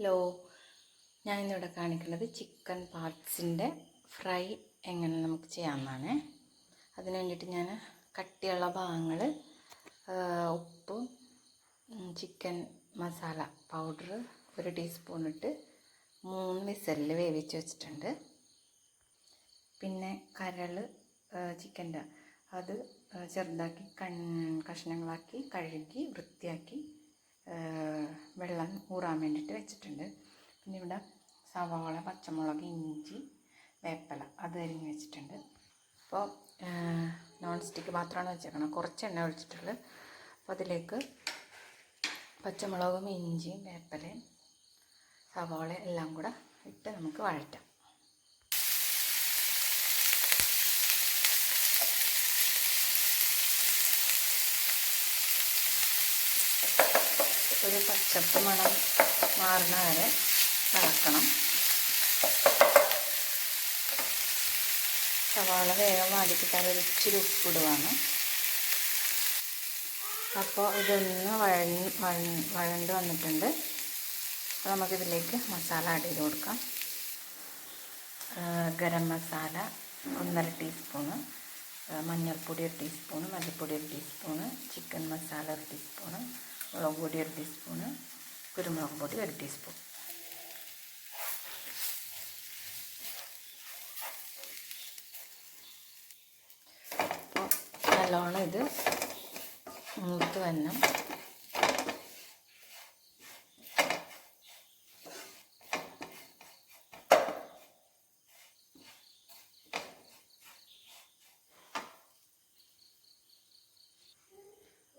Hello. ഞാൻ ഇന്നിവിടെ കാണിക്കുന്നത് ചിക്കൻ പാർട്സിന്റെ ഫ്രൈ എങ്ങനെ നമുക്ക് ചെയ്യാമെന്നാണ്. അതിന് വേണ്ടിയിട്ട് ഞാൻ കട്ടിയുള്ള ഭാഗങ്ങൾ ഉപ്പും ചിക്കൻ മസാല പൗഡർ ഒരു ടീസ്പൂൺ ഇട്ട് മൂന്ന് വിസലിൽ വേവിച്ച് വെച്ചിട്ടുണ്ട്. പിന്നെ കരൾ ചിക്കന്റെ അത് ചെറുതാക്കി കൺ കഷ്ണങ്ങളാക്കി കഴുകി വൃത്തിയാക്കി വെള്ളം ഊറാൻ വേണ്ടിയിട്ട് വെച്ചിട്ടുണ്ട്. പിന്നെ ഇവിടെ സവാള പച്ചമുളക് ഇഞ്ചി വേപ്പല അത് അരിഞ്ഞ് വെച്ചിട്ടുണ്ട്. അപ്പോൾ നോൺ സ്റ്റിക്ക് പാത്രമാണ് വെച്ചേക്കണം. കുറച്ച് എണ്ണ ഒഴിച്ചിട്ടുള്ളത് അപ്പോൾ അതിലേക്ക് പച്ചമുളകും ഇഞ്ചിയും വേപ്പലയും സവാള എല്ലാം കൂടെ ഇട്ട് നമുക്ക് വഴറ്റാം. ഒരു പച്ചപ്പ് മണം മാറുന്ന വരെ ഇളക്കണം സവാള വേഗം വാടിപ്പിക്കാൻ ഒരു ഇച്ചിരി ഉപ്പിടുവാണ്. അപ്പോൾ ഇതൊന്ന് വഴഞ്ഞ് വഴ- വഴണ്ട് വന്നിട്ടുണ്ട്. അപ്പോൾ നമുക്കിതിലേക്ക് മസാല ആഡ് ചെയ്ത് കൊടുക്കാം. ഗരം മസാല ഒന്നര ടീസ്പൂണ് മഞ്ഞൾപ്പൊടി ഒരു ടീസ്പൂണ് മല്ലിപ്പൊടി ഒരു ടീസ്പൂണ് ചിക്കൻ മസാല ഒരു ടീസ്പൂണ് മുളക് പൊടി ഒരു ടീസ്പൂണ് കുരുമുളക് പൊടി ഒരു ടീസ്പൂൺ. അപ്പോൾ നല്ലോണം ഇത് മൂത്ത് വരണം.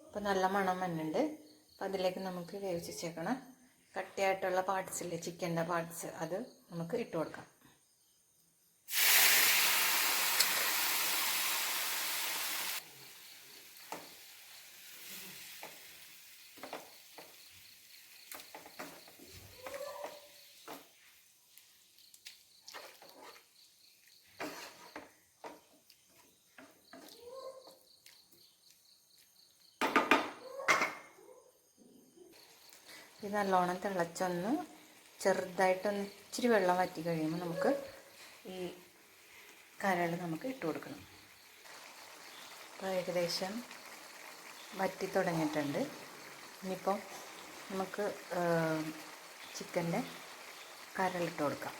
അപ്പോൾ നല്ല മണം വന്നുണ്ട്. അപ്പോൾ അതിലേക്ക് നമുക്ക് വേവിച്ച് വെച്ചേക്കണം. കട്ടിയായിട്ടുള്ള പാർട്സില്ലേ ചിക്കന്റെ പാർട്സ് അത് നമുക്ക് ഇട്ട് കൊടുക്കാം. ഇത് നല്ലോണം തിളച്ചൊന്ന് ചെറുതായിട്ടൊന്ന് ഇച്ചിരി വെള്ളം വറ്റി കഴിയുമ്പോൾ നമുക്ക് ഈ കരൾ നമുക്ക് ഇട്ട് കൊടുക്കണം. അപ്പോൾ ഏകദേശം വറ്റി തുടങ്ങിയിട്ടുണ്ട്. ഇനിയിപ്പോൾ നമുക്ക് ചിക്കന്റെ കരളിട്ട് കൊടുക്കാം.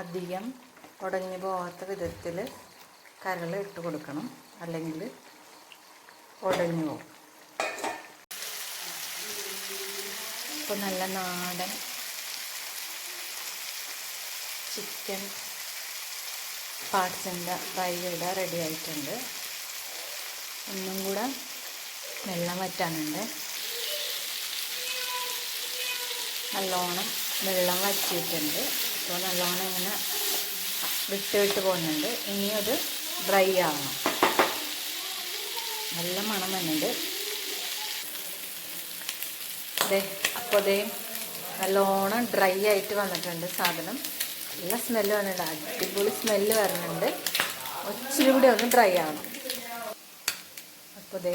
അധികം ഉടഞ്ഞു പോകാത്ത വിധത്തിൽ കരൾ ഇട്ട് കൊടുക്കണം. അല്ലെങ്കിൽ ഉടഞ്ഞു പോകും ഇപ്പോൾ നല്ല നാടൻ ചിക്കൻ പാർട്സിന്റെ ഫ്രൈ ഇവിടെ റെഡി ആയിട്ടുണ്ട്. ഒന്നും കൂടെ വെള്ളം വറ്റാനുണ്ട്. നല്ലോണം വെള്ളം വറ്റിയിട്ടുണ്ട്. അപ്പോൾ നല്ലോണം ഇങ്ങനെ വിട്ട് വിട്ട് പോകുന്നുണ്ട്. ഇനി അത് ഡ്രൈ ആവണം. നല്ല മണം വരുന്നുണ്ട്. അതെ അപ്പോൾ അതേ നല്ലോണം ഡ്രൈ ആയിട്ട് വന്നിട്ടുണ്ട് സാധനം. നല്ല സ്മെല്ല് വന്നിട്ടുണ്ട് അടിപൊളി സ്മെല്ല് വരുന്നുണ്ട്. ഒച്ചിരി കൂടി ഒന്ന് ഡ്രൈ ആവണം. അപ്പോൾ ദേ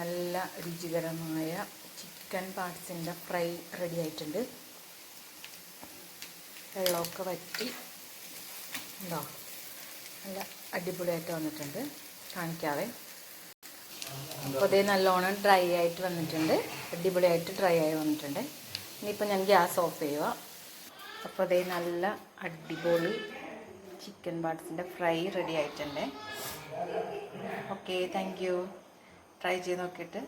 നല്ല രുചികരമായ ചിക്കൻ പാർട്സിന്റെ ഫ്രൈ റെഡി ആയിട്ടുണ്ട്. വെള്ളമൊക്കെ വറ്റി ഉണ്ടോ? നല്ല അടിപൊളിയായിട്ട് വന്നിട്ടുണ്ട്. കാണിക്കാവേ. അപ്പോൾ അതേ നല്ലോണം ഡ്രൈ ആയിട്ട് വന്നിട്ടുണ്ട്. അടിപൊളിയായിട്ട് ഡ്രൈ ആയി വന്നിട്ടുണ്ട്. ഇനിയിപ്പോൾ ഞാൻ ഗ്യാസ് ഓഫ് ചെയ്യുക അപ്പോൾ അതേ നല്ല അടിപൊളി ചിക്കൻ പാർട്സിന്റെ ഫ്രൈ റെഡി ആയിട്ടുണ്ട്. Okay thank you. ട്രൈ ചെയ്ത് നോക്കിയിട്ട്